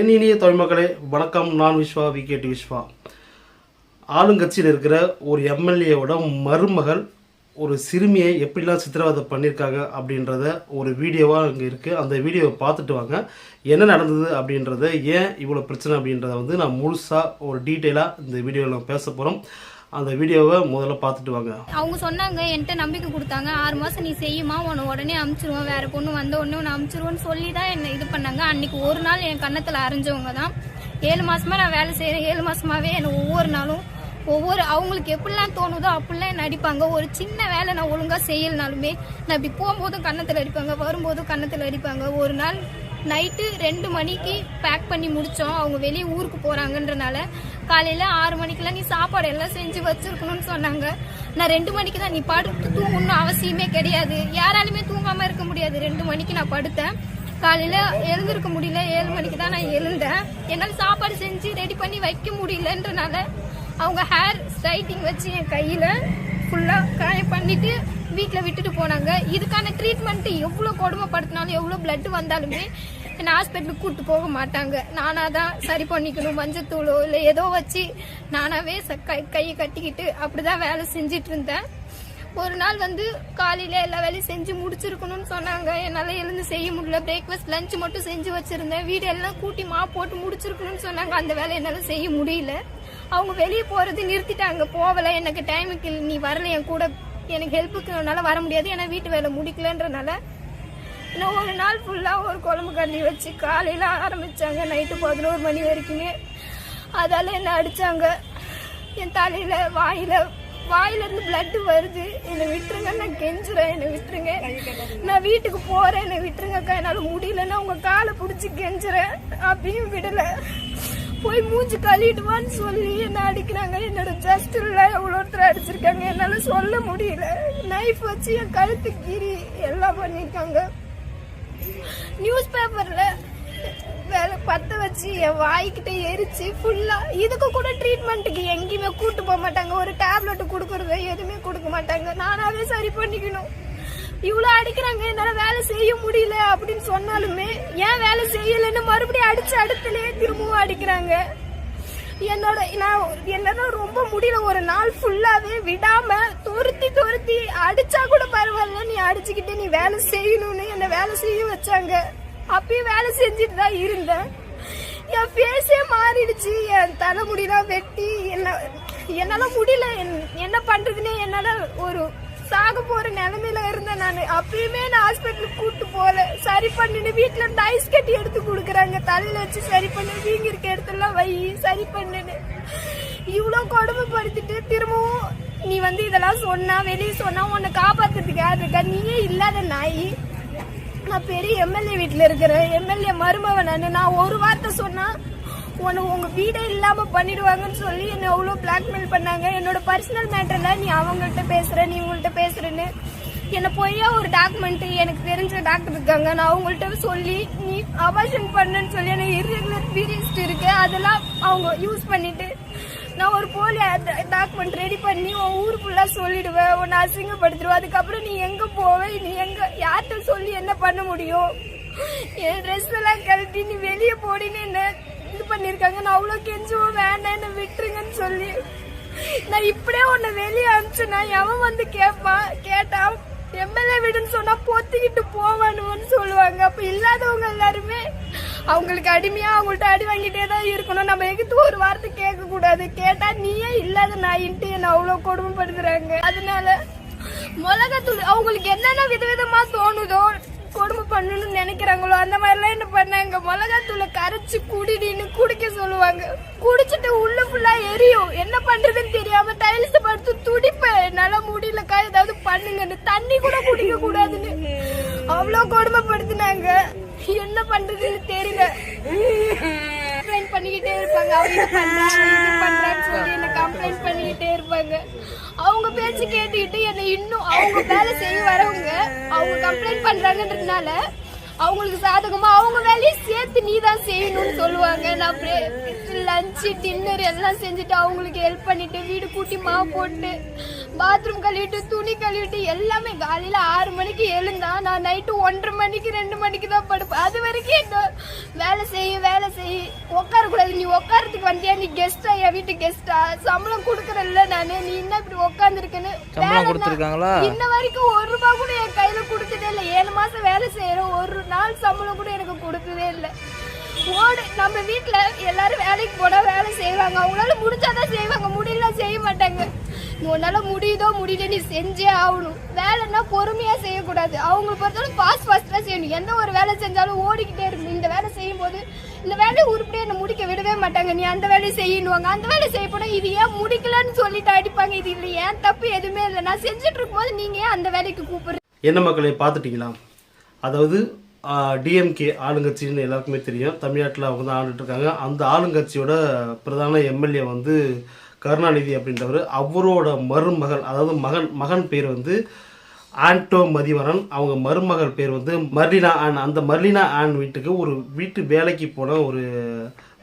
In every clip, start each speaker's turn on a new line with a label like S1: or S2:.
S1: என் இனிய தமிழ்மக்களே வணக்கம். நான் விஸ்வா விகேடி விஸ்வா. ஆளுங்கட்சியில் இருக்கிற ஒரு எம்எல்ஏவோட மருமகள் ஒரு சிறுமியை எப்படிலாம் சித்திரவதை பண்ணியிருக்காங்க அப்படின்றத ஒரு வீடியோவாக இங்கே இருக்குது அந்த வீடியோவை பார்த்துட்டு வாங்க. என்ன நடந்தது அப்படின்றத ஏன் இவ்வளோ பிரச்சனை அப்படின்றத வந்து நான் முழுசாக ஒரு டீட்டெயிலாக இந்த வீடியோவில் நான் பேச போகிறோம் அந்த வீடியோவை முதல்ல பார்த்துட்டு வாங்க.
S2: அவங்க சொன்னாங்க என்கிட்ட நம்பிக்கை கொடுத்தாங்க. ஆறு மாசம் நீ செய்யுமா? உன்னை உடனே அமுச்சிருவோம் வேற பொண்ணு வந்த உடனே உன்னை அமுச்சிருவோன்னு சொல்லி தான் என்னை இது பண்ணாங்க. அன்னைக்கு ஒரு நாள் என் கன்னத்தில் அரைஞ்சவங்க தான். ஏழு மாசமா நான் வேலை செய்யறேன் ஏழு மாசமாவே என்னை ஒவ்வொரு நாளும் ஒவ்வொரு அவங்களுக்கு எப்படிலாம் தோணுதோ அப்படிலாம் என்ன அடிப்பாங்க. ஒரு சின்ன வேலை நான் ஒழுங்கா செய்யலனாலுமே நான் இப்படி போகும்போதும் கன்னத்துல அடிப்பாங்க. வரும்போதும் கன்னத்துல அடிப்பாங்க. ஒரு நாள் நைட்டு ரெண்டு மணிக்கு பேக் பண்ணி முடிச்சோம். அவங்க வெளியே ஊருக்கு போறாங்கன்றனால காலையில ஆறு மணிக்கெல்லாம் நீ சாப்பாடு எல்லாம் செஞ்சு வச்சிருக்கணும்னு சொன்னாங்க. நான் ரெண்டு மணிக்கு தான் நீ படுத்து தூங்கணும்னு அவசியமே கிடையாது. யாராலுமே தூங்காம இருக்க முடியாது. ரெண்டு மணிக்கு நான் படுத்தேன். காலையில எழுந்திருக்க முடியல. ஏழு மணிக்கு தான் நான் எழுந்தேன். என்னால் சாப்பாடு செஞ்சு ரெடி பண்ணி வைக்க முடியலன்றனால அவங்க ஹேர் ஸ்ட்ரைட்டிங் வச்சு என் கையில ஃபுல்லா காயம் பண்ணிட்டு வீட்டில் விட்டுட்டு போனாங்க. இதுக்கான ட்ரீட்மெண்ட் எவ்வளோ கொடுமைப்படுத்தினாலும் எவ்வளோ பிளட் வந்தாலுமே என்னை ஹாஸ்பிட்டலுக்கு கூட்டு போக மாட்டாங்க. நானாக தான் சரி பண்ணிக்கணும் மஞ்சத்தூளோ இல்லை ஏதோ வச்சு நானாகவே ச- கை கையை கட்டிக்கிட்டு அப்படிதான் வேலை செஞ்சிட்டு இருந்தேன். ஒரு நாள் வந்து காலையில எல்லா வேலையும் செஞ்சு முடிச்சிருக்கணும்னு சொன்னாங்க. என்னால எழுந்து செய்ய முடியல. பிரேக்ஃபாஸ்ட் லஞ்ச் மட்டும் செஞ்சு வச்சிருந்தேன். வீடு எல்லாம் கூட்டி மா போட்டு முடிச்சிருக்கணும்னு சொன்னாங்க. அந்த வேலை என்னால செய்ய முடியல. அவங்க வெளியே போறது நிறுத்திட்டாங்க. போகல. எனக்கு டைமுக்கு நீ வரல. என் கூட எனக்கு ஹெல்ப்புக்கு என்னால வர முடியாது. ஏன்னா வீட்டு வேலை முடிக்கலன்றனால இன்னும் ஒரு நாள் ஃபுல்லாக ஒரு குழம்பு கண்ணி வச்சு காலையில் ஆரம்பிச்சாங்க. நைட்டு பதினோரு மணி வரைக்குமே அதால என்ன அடித்தாங்க என் தலையில் வாயில் வாயிலேருந்து பிளட்டு வருது. என்னை விட்டுருங்க நான் கெஞ்சுறேன். என்னை விட்டுருங்க. நான் வீட்டுக்கு போகிறேன் என்னை விட்டுருங்கக்கா என்னால் முடியலன்னா உங்கள் காலை பிடிச்சி கெஞ்சுறேன். அப்படியும் விடலை. போய் மூஞ்சி கழுவிடுவான்னு சொல்லி என்ன அடிக்கிறாங்க. என்னோட ஜஸ்டில் எவ்வளோ ஒருத்தர் அடிச்சிருக்காங்க. என்னால் சொல்ல முடியல. நைஃப் வச்சு என் கழுத்து கீறி எல்லாம் பண்ணியிருக்காங்க. நியூஸ் பேப்பர்ல வேலை பத்த வச்சு என் வாய்க்கிட்ட எரிச்சு ஃபுல்லா இதுக்கு கூட ட்ரீட்மெண்ட்டுக்கு எங்கேயுமே கூட்டு போக மாட்டாங்க. ஒரு டேப்லெட் கொடுக்கறது எதுவுமே கொடுக்க மாட்டாங்க. நானாவே சரி பண்ணிக்கணும். இவ்வளோ அடிக்கிறாங்க. என்னால வேலை செய்ய முடியல அப்படின்னு சொன்னாலுமே ஏன் வேலை செய்யலைன்னு மறுபடியும் அடிச்சு அடுத்துலயே திரும்பவும் அடிக்கிறாங்க. என்னோட நான் என்னால ரொம்ப முடியல. ஒரு நாள் ஃபுல்லாவே விடாம துருத்தி துருத்தி அடிச்சா கூட பரவாயில்ல. நீ அடிச்சுக்கிட்டு நீ வேலை செய்யணும்னு என்ன வேலை செய்ய வச்சாங்க. அப்பயும் வேலை செஞ்சுட்டு தான் இருந்தேன். என் ஃபேஸே மாறிடுச்சு. என் தலைமுடிலாம் வெட்டி. என்ன என்னால முடியல. என்- என்ன பண்றதுன்னே என்னால ஒரு சாக போற நிலைமையில இருந்தேன் நான். அப்பயுமே நான் ஹாஸ்பிட்டலுக்கு கூட்டு போல சரி பண்ணுன்னு வீட்டுல இருந்து ஐஸ் கட்டி எடுத்து கொடுக்குறாங்க. தலையில வச்சு சரி பண்ணு வீங்கி இருக்க இடத்துல வை சரி பண்ணுன்னு இவ்வளவு கொடுமைப்படுத்திட்டு திரும்பவும் நீ வந்து இதெல்லாம் சொன்னா வெளியே சொன்னா உன்னை காப்பாத்துறதுக்கு யார் இருக்கா? நீயே இல்லாத நாய். நான் பெரிய எம்எல்ஏ வீட்டில் இருக்கிறேன். எம்எல்ஏ மருமவன் நான். நான் ஒரு வார்த்தை சொன்னா உன்னை உங்க வீடே இல்லாம பண்ணிடுவாங்கன்னு சொல்லி என்னை அவ்வளோ பிளாக்மெயில் பண்ணாங்க. என்னோட பர்சனல் மேட்டர்ல நீ அவங்கள்ட்ட பேசுற நீ உங்கள்கிட்ட பேசுறேன்னு. என்னை பொய்யா ஒரு டாக்குமெண்ட் எனக்கு தெரிஞ்ச டாக்டர் இருக்காங்க. நான் அவங்கள்ட்ட சொல்லி நீ அபாஷன் பண்ணுன்னு சொல்லி எனக்கு இரெகுலர் பீரியட்ஸ் இருக்கு. அதெல்லாம் அவங்க யூஸ் பண்ணிட்டு நான் ஒரு போலி டாக்குமெண்ட் ரெடி பண்ணி உன் ஊர் ஃபுல்லா சொல்லிடுவேன். உன்னை அசிங்கப்படுத்திடுவேன். அதுக்கப்புறம் நீ எங்க போவ? நீ எங்க யார்கிட்ட சொல்லி என்ன பண்ண முடியும்? என் ட்ரெஸ் எல்லாம் கழட்டி நீ வெளியே போடின்னு என்ன இது பண்ணிருக்காங்க. நான் அவ்வளோ கெஞ்சுவோம் வேண்டாம் என்ன விட்டுருங்கன்னு சொல்லி. நான் இப்படியே உன்னை வெளியே அனுப்பிச்சேன்னா எவன் வந்து கேட்பான் கேட்டா எம்எல்ஏ வீடுன்னு சொன்னா பொத்திக்கிட்டு போவானுன்னு சொல்லுவாங்க. அப்ப இல்லாதவங்க எல்லாருமே அவங்களுக்கு அடிமையா அவங்கள்ட்ட அடி வாங்கிட்டே தான் இருக்கணும். நம்ம எகிட்டு ஒரு வார்த்தை கேட்க கூடாது கேட்டா நீயே இல்லாத நாயின்ட்டு என்ன அவ்வளவு கொடுமைப்படுத்துறாங்க. அதனால மிளகாத்தூள் அவங்களுக்கு என்னென்ன விதவிதமா தோணுதோ கொடுமை பண்ணணும்னு நினைக்கிறாங்களோ அந்த மாதிரிலாம் என்ன பண்ணாங்க? மிளகாத்தூளை கரைச்சி குடிடின்னு குடிக்க சொல்லுவாங்க. குடிச்சிட்டு உள்ள ஃபுல்லா எரியும். என்ன பண்றதுன்னு தெரியாம டைல்ஸ் படுத்து துடிப்பேன். என்னால முடியலக்கா ஏதாவது பண்ணுங்கன்னு. தண்ணி கூட குடிக்க கூடாதுன்னு. அவ்வளவு கொடுமைப்படுத்தினாங்க. என்ன பண்றதுன்னு தெரியல. கம்ப்ளைண்ட் பண்ணிக்கிட்டே இருப்பாங்க. அவங்க இது பண்றாங்க சொல்லி என்ன கம்ப்ளைண்ட் பண்ணிக்கிட்டே இருப்பாங்க. அவங்க பேச்சு கேட்டுக்கிட்டு என்னை இன்னும் அவங்க வேலை செய்ய வரவங்க அவங்க கம்ப்ளைண்ட் பண்றாங்கன்றதுனால அவங்களுக்கு சாதகமா அவங்க வேலையை சேர்த்து நீ தான் செய்யணும்னு சொல்லுவாங்க. நான் லஞ்சு டின்னர் எல்லாம் செஞ்சுட்டு அவங்களுக்கு ஹெல்ப் பண்ணிட்டு வீடு கூட்டி மா போட்டு பாத்ரூம் கழுவிட்டு துணி கழுவிட்டு எல்லாமே காலையில ஆறு மணிக்கு எழுந்தா நான் நைட்டு ஒன்றரை மணிக்கு ரெண்டு மணிக்கு தான் படுப்பேன். அது வரைக்கும் என்ன வேலை செய்ய வேலை செய்ய உட்காரக்கூடாது. நீ உட்காரத்துக்கு வந்தியா? நீ கெஸ்டா என் வீட்டு கெஸ்டா சம்பளம் கொடுக்குறல்ல நானு. நீ என்ன இப்படி உட்காந்துருக்குன்னு இன்ன வரைக்கும் ஒரு ரூபாய் கூட என் கையில கொடுத்ததே இல்லை. ஏழு மாசம் வேலை செய்யறோம் ஒரு நாள் சம்பளம் கூட எனக்கு கொடுத்ததே இல்லை. ஓடு நம்ம வீட்டில் எல்லாரும் வேலைக்கு போனால் வேலை செய்வாங்க. அவங்களால முடிஞ்சாதான் செய்வாங்க. முடியல செய்ய மாட்டாங்க. உன்னால முடியுதோ முடியல நீ செஞ்சே ஆகணும். வேலைன்னா பொறுமையா செய்யக்கூடாது. அவங்க பொறுத்தவரை ஃபாஸ்ட் ஃபாஸ்டா செய்யணும். எந்த ஒரு வேலை செஞ்சாலும் ஓடிக்கிட்டே இருக்கணும். இந்த வேலை செய்யும் போது இந்த வேலையை உருப்படியே என்னை முடிக்க விடவே மாட்டாங்க. நீ அந்த வேலையை செய்யணுவாங்க. அந்த வேலையை செய்ய போனா இது ஏன் முடிக்கலன்னு சொல்லிட்டு அடிப்பாங்க. இது இல்லை ஏன் தப்பு எதுவுமே இல்லை. நான் செஞ்சுட்டு இருக்கும்போது நீங்க ஏன் அந்த வேலைக்கு கூப்பிடுறேன்
S1: என்ன மக்களை பார்த்துட்டீங்களா? அதாவது டிஎம்கே ஆளுங்கட்சின்னு எல்லாருக்குமே தெரியும். தமிழ்நாட்டில் அவங்க தான் ஆண்டுட்டு இருக்காங்க அந்த ஆளுங்கட்சியோட பிரதான எம்எல்ஏ வந்து கருணாநிதி அப்படின்றவர். அவரோட மருமகள் அதாவது மகன் மகன் பேர் வந்து ஆண்டோ மதிவரன். அவங்க மருமகள் பேர் வந்து மர்லினா ஆன். அந்த மர்லினா ஆன் வீட்டுக்கு ஒரு வீட்டு வேலைக்கு போன ஒரு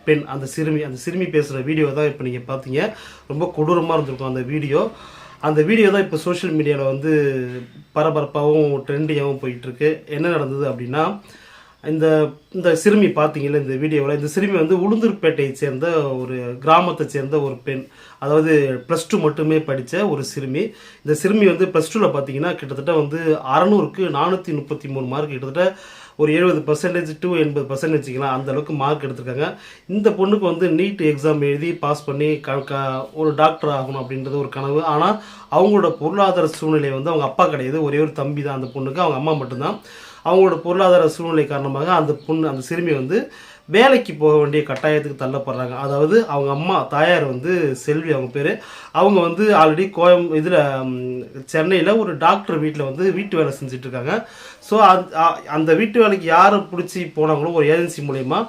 S1: பெண். அந்த சிறுமி அந்த சிறுமி பேசுகிற வீடியோ தான் இப்போ நீங்கள் பார்த்தீங்க. ரொம்ப கொடூரமாக இருந்திருக்கும் அந்த வீடியோ. அந்த வீடியோ தான் இப்போ சோஷியல் மீடியாவில் வந்து பரபரப்பாகவும் ட்ரெண்டியாகவும் போயிட்டுருக்கு. என்ன நடந்தது அப்படின்னா இந்த இந்த சிறுமி பார்த்தீங்கல்ல இந்த வீடியோவில் இந்த சிறுமி வந்து உளுந்தூர்பேட்டையை சேர்ந்த ஒரு கிராமத்தை சேர்ந்த ஒரு பெண் அதாவது ப்ளஸ் டூ மட்டுமே படித்த ஒரு சிறுமி. இந்த சிறுமி வந்து ப்ளஸ் டூவில் பார்த்தீங்கன்னா கிட்டத்தட்ட வந்து அறநூறுக்கு நானூற்றி முப்பத்தி மூணு மார்க் கிட்டத்தட்ட ஒரு எழுபது பர்சன்டேஜ் டு எண்பது பர்சன்ட் வச்சுக்கலாம் அந்த அளவுக்கு மார்க் எடுத்திருக்காங்க. இந்த பொண்ணுக்கு வந்து நீட் எக்ஸாம் எழுதி பாஸ் பண்ணி க- ஒரு டாக்டர் ஆகணும் அப்படின்றது ஒரு கனவு. ஆனால் அவங்களோட பொருளாதார சூழ்நிலை வந்து அவங்க அப்பா கிடையாது. ஒரே ஒரு தம்பி தான் அந்த பொண்ணுக்கு. அவங்க அம்மா மட்டும்தான். அவங்களோட பொருளாதார சூழ்நிலை காரணமாக அந்த பொண்ணு அந்த சிறுமி வந்து வேலைக்கு போக வேண்டிய கட்டாயத்துக்கு தள்ளப்படுறாங்க. அதாவது அவங்க அம்மா தாயார் வந்து செல்வி அவங்க பேர். அவங்க வந்து ஆல்ரெடி கோயம் இதில் சென்னையில் ஒரு டாக்டர் வீட்டில் வந்து வீட்டு வேலை செஞ்சுட்டு இருக்காங்க ஸோ அந்த வீட்டு வேலைக்கு யாரை பிடிச்சி போனாங்களோ ஒரு ஏஜென்சி மூலயமா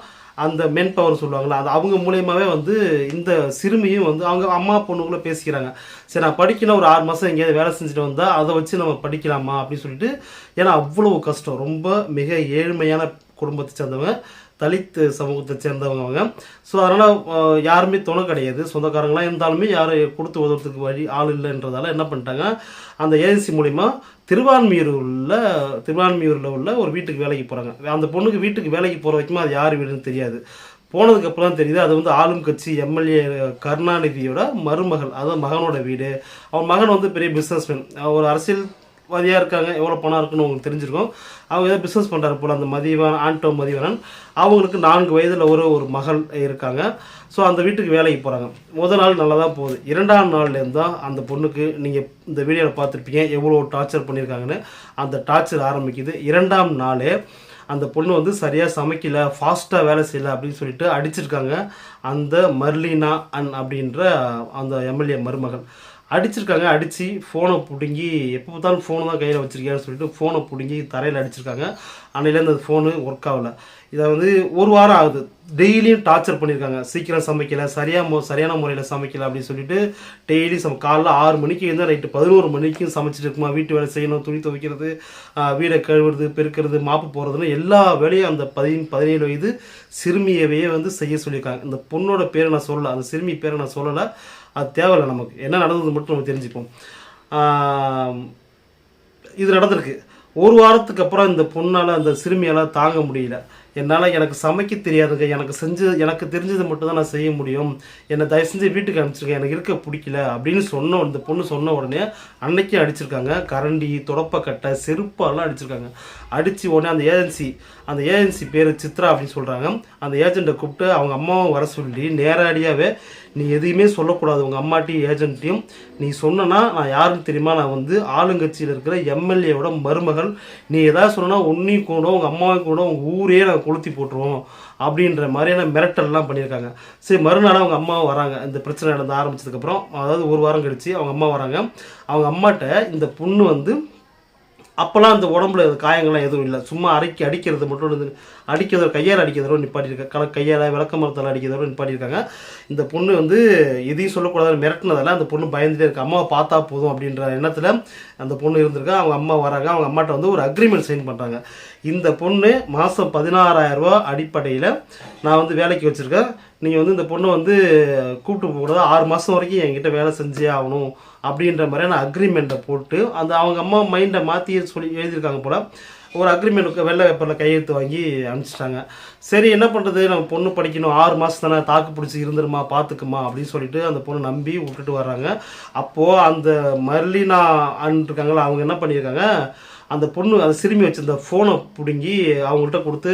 S1: அந்த மென் பவர் சொல்லுவாங்களா அது அவங்க மூலியமாகவே வந்து இந்த சிறுமியும் வந்து அவங்க அம்மா பொண்ணுக்குள்ளே பேசிக்கிறாங்க. சரி நான் படிக்கணும் ஒரு ஆறு மாதம் எங்கேயாவது வேலை செஞ்சுட்டு வந்தால் அதை வச்சு நம்ம படிக்கலாமா அப்படின்னு சொல்லிட்டு ஏன்னா அவ்வளவு கஷ்டம். ரொம்ப மிக ஏழ்மையான குடும்பத்தை சேர்ந்தவங்க. தலித் சமூகத்தை சேர்ந்தவங்க அவங்க ஸோ அதனால் யாருமே துணை கிடையாது. சொந்தக்காரங்களாம் இருந்தாலுமே யாரும் கொடுத்து உதவுறதுக்கு வழி ஆள் இல்லைன்றதால என்ன பண்ணிட்டாங்க அந்த ஏஜென்சி மூலிமா திருவான்மியூர் உள்ள திருவான்மியூரில் உள்ள ஒரு வீட்டுக்கு வேலைக்கு போகிறாங்க அந்த பொண்ணுக்கு வீட்டுக்கு வேலைக்கு போகிற வரைக்கும் அது யார் வீடுன்னு தெரியாது. போனதுக்கு அப்புறம் தான் தெரியுது அது வந்து ஆளும் கட்சி எம்எல்ஏ கருணாநிதியோட மருமகள் அதாவது மகனோட வீடு. அவன் மகன் வந்து பெரிய பிஸ்னஸ்மேன் ஒரு அரசியல் அரசியல்வாதியாக இருக்காங்க எவ்வளோ பணம் இருக்குன்னு உங்களுக்கு தெரிஞ்சிருக்கும். அவங்க ஏதோ பிஸ்னஸ் பண்ணுறாரு போல் அந்த மதிவன் ஆண்டோ மதிவனன். அவங்களுக்கு நான்கு வயதில் ஒரு ஒரு மகள் இருக்காங்க. ஸோ அந்த வீட்டுக்கு வேலைக்கு போகிறாங்க முதல் நாள் நல்லா தான் போகுது. இரண்டாம் நாள்லேருந்து தான் அந்த பொண்ணுக்கு நீங்கள் இந்த வீடியோவில் பார்த்துருப்பீங்க எவ்வளோ டார்ச்சர் பண்ணியிருக்காங்கன்னு அந்த டார்ச்சர் ஆரம்பிக்குது. இரண்டாம் நாளே அந்த பொண்ணு வந்து சரியாக சமைக்கல ஃபாஸ்ட்டாக வேலை செய்யலை அப்படின்னு சொல்லிட்டு அடிச்சிருக்காங்க. அந்த மர்லினா அன் அப்படின்ற அந்த எம்எல்ஏ மருமகள். அடிச்சிருக்காங்க அடித்து ஃபோனை பிடுங்கி எப்போ பார்த்தாலும் ஃபோனை தான் கையில் வச்சுருக்கியான்னு சொல்லிட்டு ஃபோனை பிடுங்கி தரையில் அடிச்சிருக்காங்க. அன்னையிலேருந்து அந்த ஃபோனு ஒர்க் ஆகலை. இதை வந்து ஒரு வாரம் ஆகுது. டெய்லியும் டார்ச்சர் பண்ணியிருக்காங்க சீக்கிரம் சமைக்கலை சரியாக மு சரியான முறையில் சமைக்கலை அப்படின்னு சொல்லிட்டு டெய்லி சம காலைல ஆறு மணிக்கு இருந்தால் நைட்டு பதினோரு மணிக்கும் சமைச்சிட்டு இருக்குமா? வீட்டு வேலை செய்யணும் துணி துவைக்கிறது வீடை கழுவுறது பெருக்கிறது மாப்பு போகிறதுன்னு எல்லா வேலையும் அந்த பதின பதினேழு வயது சிறுமியவே வந்து செய்ய சொல்லியிருக்காங்க. இந்த பொண்ணோட பேரை நான் சொல்லலை. அந்த சிறுமி பேரை நான் சொல்லலை. அது தேவையில்லை நமக்கு. என்ன நடந்தது மட்டும் நம்ம தெரிஞ்சுப்போம். இது நடந்திருக்கு. ஒரு வாரத்துக்கு அப்புறம் இந்த பொண்ணால் அந்த சிறுமியால் தாங்க முடியல. என்னால் எனக்கு சமைக்க தெரியாதுங்க. எனக்கு செஞ்சு எனக்கு தெரிஞ்சதை மட்டும் தான் நான் செய்ய முடியும். என்னை தயவு செஞ்சு வீட்டுக்கு அனுப்பிச்சிருக்கேன் எனக்கு இருக்க பிடிக்கல அப்படின்னு சொன்ன இந்த பொண்ணு சொன்ன உடனே அன்னைக்கே அடிச்சிருக்காங்க. கரண்டி துடப்பக்கட்டை செருப்பாலாம் அடிச்சிருக்காங்க. அடித்து உடனே அந்த ஏஜென்சி அந்த ஏஜென்சி பேர் சித்ரா அப்படின்னு சொல்கிறாங்க அந்த ஏஜெண்ட்டை கூப்பிட்டு அவங்க அம்மாவும் வர சொல்லி நேரடியாகவே நீ எதையுமே சொல்லக்கூடாது. உங்கள் அம்மாட்டையும் ஏஜென்ட்டையும். நீ சொன்னனா நான் யாருன்னு தெரியுமா? நான் வந்து ஆளுங்கட்சியில் இருக்கிற எம்எல்ஏவோட மருமகள். நீ எதாவது சொன்னா உன்னையும் கூட உங்கள் அம்மாவையும் கூட உங்கள் ஊரே நாங்கள் கொளுத்தி போட்டுருவோம் அப்படின்ற மாதிரியான மிரட்டல்லாம் பண்ணியிருக்காங்க. சரி மறுநாள் அவங்க அம்மாவும் வராங்க. இந்த பிரச்சனை நடந்து ஆரம்பிச்சதுக்கப்புறம் அதாவது ஒரு வாரம் கழித்து அவங்க அம்மா வராங்க. அவங்க அம்மாட்ட இந்த பொண்ணு வந்து அப்போல்லாம் அந்த உடம்புல காயங்கள்லாம் எதுவும் இல்லை. சும்மா அரைக்கி அடிக்கிறது மட்டும் இருந்து அடிக்கிறதோ கையால் அடிக்கிறதோ நிப்பாட்டியிருக்காங்க கல கையால் விளக்க மரத்தால் அடிக்கிறதோ நிப்பாட்டியிருக்காங்க. இந்த பொண்ணு வந்து எதையும் சொல்லக்கூடாது மிரட்டினதால அந்த பொண்ணு பயந்துட்டே இருக்கு. அம்மாவை பார்த்தா போதும் அப்படின்ற எண்ணத்தில் அந்த பொண்ணு இருந்திருக்கா. அவங்க அம்மா வராங்க. அவங்க அம்மாட்ட வந்து ஒரு அக்ரிமெண்ட் சைன் பண்ணுறாங்க இந்த பொண்ணு மாதம் பதினாறாயிரரூபா அடிப்படையில் நான் வந்து வேலைக்கு வச்சுருக்கேன். நீங்கள் வந்து இந்த பொண்ணை வந்து கூப்பிட்டு போகக்கூடாது. ஆறு மாதம் வரைக்கும் என்கிட்ட வேலை செஞ்சே ஆகணும். அப்படின்ற மாதிரியான அக்ரிமெண்ட்டை போட்டு அந்த அவங்க அம்மா மைண்டை மாற்றி சொல்லி எழுதியிருக்காங்க போல் ஒரு அக்ரிமெண்ட் வெள்ளை பேப்பரில் கையெழுத்து வாங்கி அனுப்பிச்சிட்டாங்க. சரி என்ன பண்ணுறது நம்ம பொண்ணு படிக்கணும் ஆறு மாதம் தானே தாக்கு பிடிச்சி இருந்துருமா பார்த்துக்குமா அப்படின்னு சொல்லிட்டு அந்த பொண்ணு நம்பி விட்டுட்டு வர்றாங்க. அப்போது அந்த மர்லினா அன் இருக்காங்களா அவங்க என்ன பண்ணியிருக்காங்க? அந்த பொண்ணு அந்த சிறுமி வச்சிருந்த ஃபோனை பிடுங்கி அவங்கள்ட்ட கொடுத்து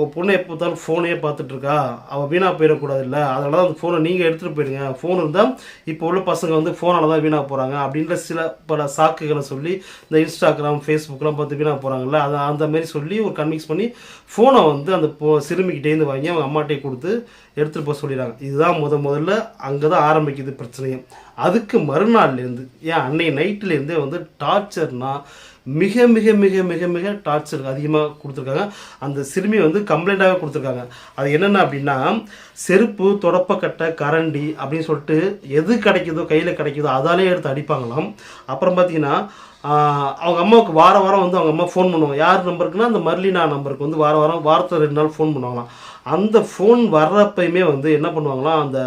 S1: ஒரு பொண்ணை எப்போ பார்த்தாலும் ஃபோனே பார்த்துட்ருக்கா அவள் வீணாக போயிடக்கூடாது இல்லை அதனால தான் அந்த ஃபோனை நீங்கள் எடுத்துகிட்டு போயிடுங்க. ஃபோன் இருந்தால் இப்போ உள்ள பசங்க வந்து ஃபோனால் தான் வீணாக போகிறாங்க அப்படின்ற சில பல சாக்குகளை சொல்லி இந்த இன்ஸ்டாகிராம் ஃபேஸ்புக்கெலாம் பார்த்து வீணாக போகிறாங்கல்ல அதை அந்த மாதிரி சொல்லி ஒரு கன்வின்ஸ் பண்ணி ஃபோனை வந்து அந்த போ சிறுமிக்கிட்டேருந்து வாங்கி அவங்க அம்மாட்டே கொடுத்து எடுத்துகிட்டு போக சொல்லிடுறாங்க. இதுதான் முத முதல்ல அங்கே தான் ஆரம்பிக்குது பிரச்சனையே. அதுக்கு மறுநாள்லேருந்து ஏன் அன்னை நைட்லேருந்தே வந்து டார்ச்சர்னால் மிக மிக மிக மிக மிக டார்ச்சர் அதிகமாக கொடுத்துருக்காங்க. அந்த சிறுமி வந்து கம்ப்ளைண்ட்டாகவே கொடுத்துருக்காங்க. அது என்னென்ன அப்படின்னா செருப்பு தொடப்பக்கட்டை கரண்டி அப்படின்னு சொல்லிட்டு எது கிடைக்குதோ கையில் கிடைக்குதோ அதாலே எடுத்து அடிப்பாங்களாம். அப்புறம் பார்த்தீங்கன்னா அவங்க அம்மாவுக்கு வார வாரம் வந்து அவங்க அம்மா ஃபோன் பண்ணுவாங்க. யார் நம்பருக்குன்னா அந்த மர்லினா நம்பருக்கு வந்து வார வாரம் வாரத்தில் ரெண்டு நாள் ஃபோன் பண்ணுவாங்களாம். அந்த ஃபோன் வர்றப்பயுமே வந்து என்ன பண்ணுவாங்களாம் அந்த